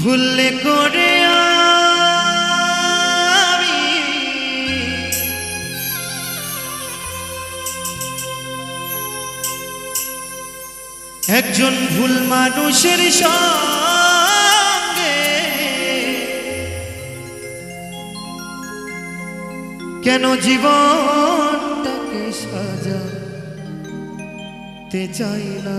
ভুললে করে আমি। একজন ভুল মানুষের সঙ্গে কেন জীবনটাকে সাজাতে চাই না?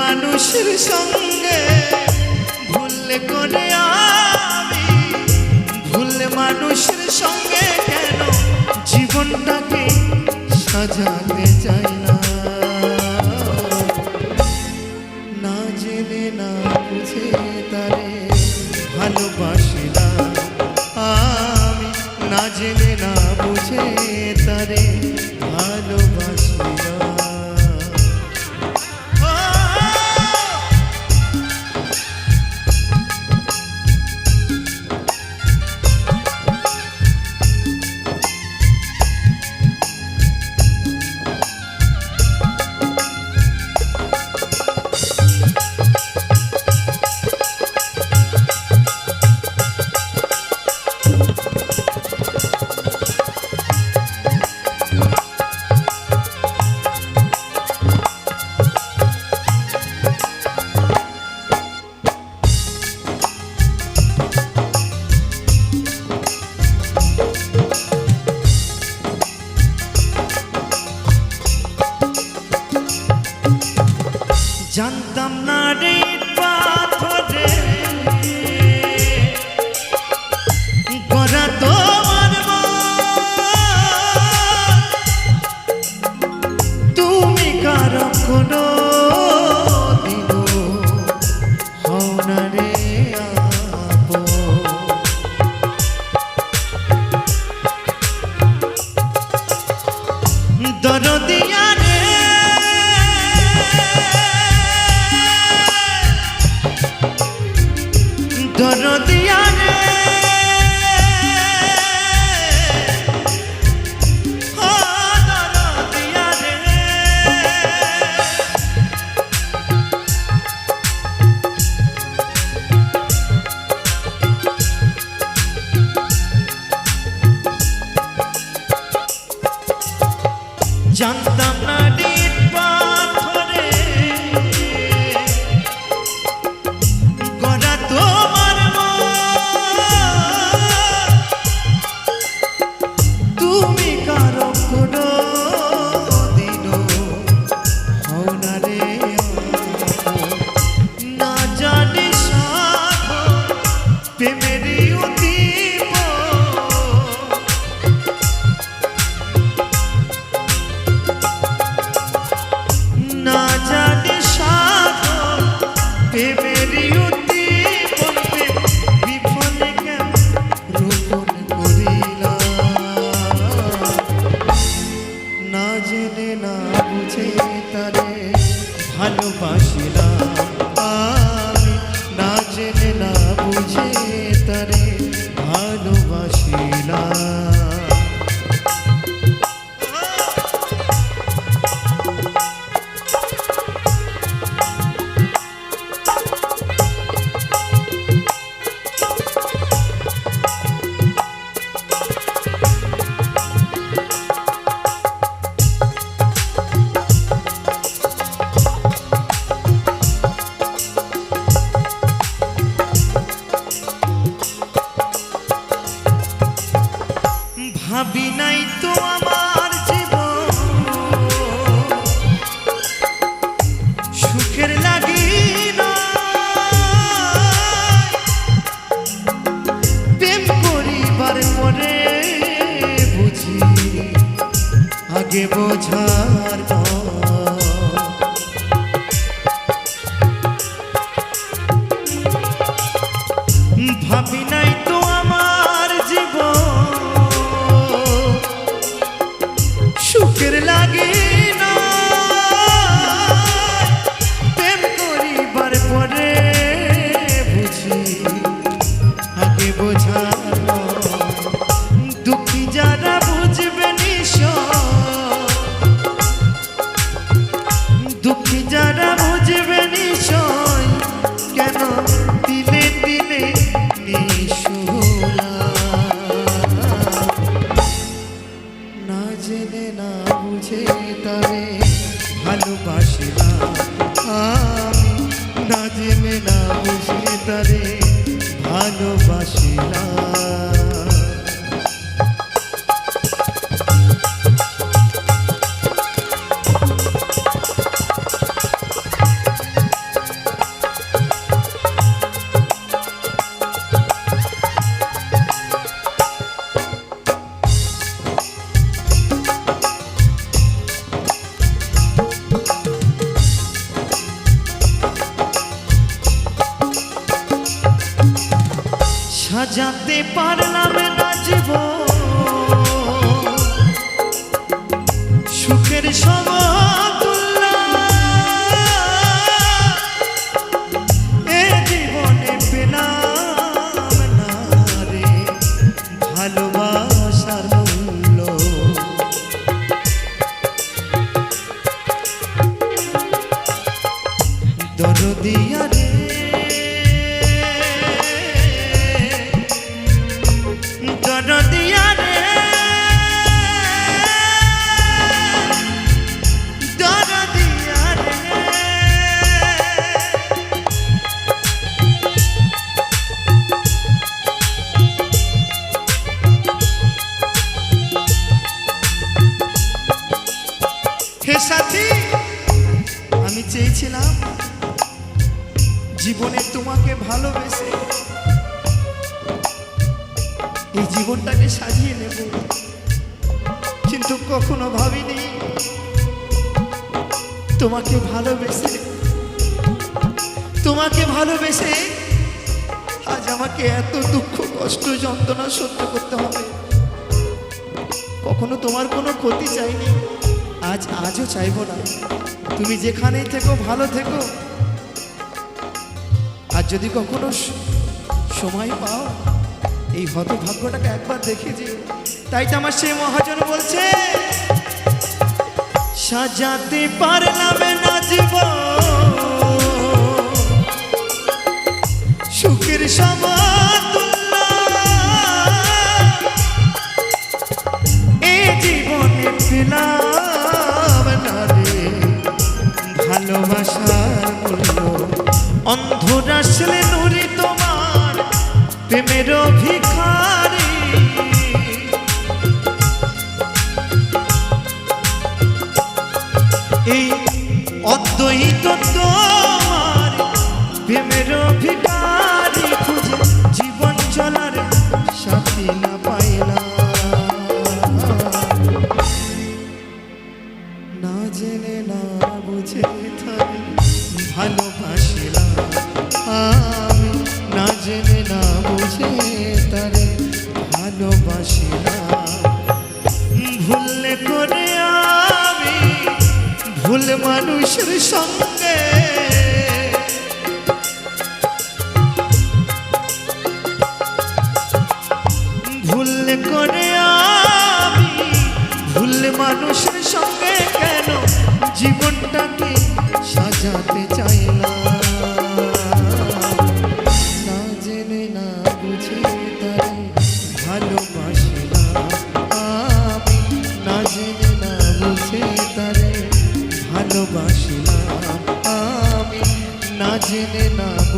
মানুষের সঙ্গে ভুল করে আমি? ভুল মানুষের সঙ্গে কেন জীবনটাকে সাজাতে চাই না? না জেনে, না বুঝে তারে ভালোবাসি না আমি। না জেনে, না বুঝে তারে তুমি যারা বুঝবে নিশয় কেন দিলে দিলে না জেনে না বুঝে তবে ভালোবাসিলাম আমি। না জেনে না বুঝে তবে সাজাতে পারলাম না জীবন। সাথী, আমি চেয়েছিলাম জীবনে তোমাকে ভালোবেসে এই জীবনটাকে সাজিয়ে নেব। কিন্তু কখনো ভাবিনি তোমাকে ভালোবেসে তোমাকে ভালোবেসে আজ আমাকে এত দুঃখ, কষ্ট, যন্ত্রণা সহ্য করতে হবে। কখনো তোমার কোনো ক্ষতি চাইনি। আজ আজও চাইব না। তুমি যেখানেই থেকো, ভালো থেকো। আর যদি কখনো সময় পাও, এই হতভাগ্যটাকে একবার দেখে যে তাই তো আমার সেই মহাজন বলছে, সাজাতে পারলাম না জীবন। সুখের সমতুল্য ভালোবাসার নুরি তোমার প্রেমের এই অদ্বৈত তোমার ভিখারি খুঁজে জীবন চলার সাথী। মানুষের সঙ্গে। ভুল করে আমি ভুল মানুষের সঙ্গে কেন জীবনটাকে সাজাতে চাই?